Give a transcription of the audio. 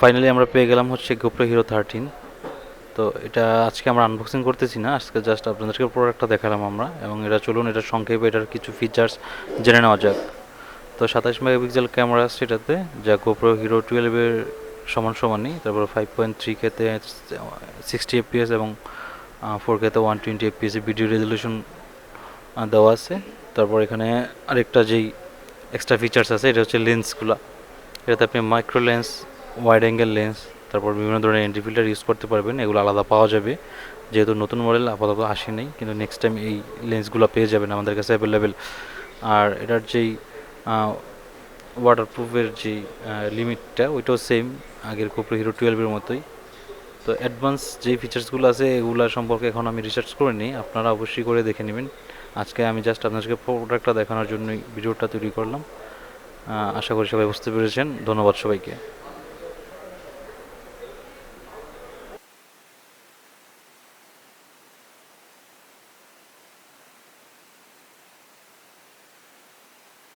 Finally আমরা পেয়ে গেলাম হচ্ছে গোপ্রো হিরো থার্টিন তো এটা আজকে আমরা আনবক্সিং করতেছি না, আজকে জাস্ট আপনাদেরকে প্রোডাক্টটা দেখালাম আমরা, এবং এটা চলুন, এটা সংক্ষেপে এটার কিছু ফিচার্স জেনে নেওয়া যাক। তো সাতাশ মেগাপিক্সেল ক্যামেরা আছে এটাতে যা গোপ্রো হিরো টুয়েলভের সমান সমানই, তারপর ফাইভ পয়েন্ট থ্রি কেতে সিক্সটি এফপিএস এবং ফোর কেতে one twenty FPS video resolution দেওয়া আছে। তারপর এখানে আরেকটা যেই এক্সট্রা ফিচার্স আছে, এটা হচ্ছে লেন্সগুলো এটাতে আপনি micro lens wide angle lens তারপর বিভিন্ন ধরনের এন্ট্রি ফিল্টার ইউজ করতে পারবেন, এগুলো আলাদা পাওয়া যাবে। যেহেতু নতুন মডেল আপাতত আসে আসেনি কিন্তু নেক্সট টাইম এই লেন্সগুলো পেয়ে যাবেন আমাদের কাছে অ্যাভেলেবেল আর এটার যেই ওয়াটারপ্রুফের যেই লিমিটটা ওইটাও সেম আগের কোপ্রো হিরো টুয়েলভের মতোই। তো অ্যাডভান্স যেই ফিচার্সগুলো আছে, এগুলো সম্পর্কে এখন আমি রিসার্চ করে নিই, আপনারা অবশ্যই করে দেখে নেবেন। আজকে আমি জাস্ট আপনাদেরকে প্রোডাক্টটা দেখানোর জন্যই ভিডিওটা তৈরি করলাম। আশা করি সবাই বুঝতে পেরেছেন। ধন্যবাদ সবাইকে।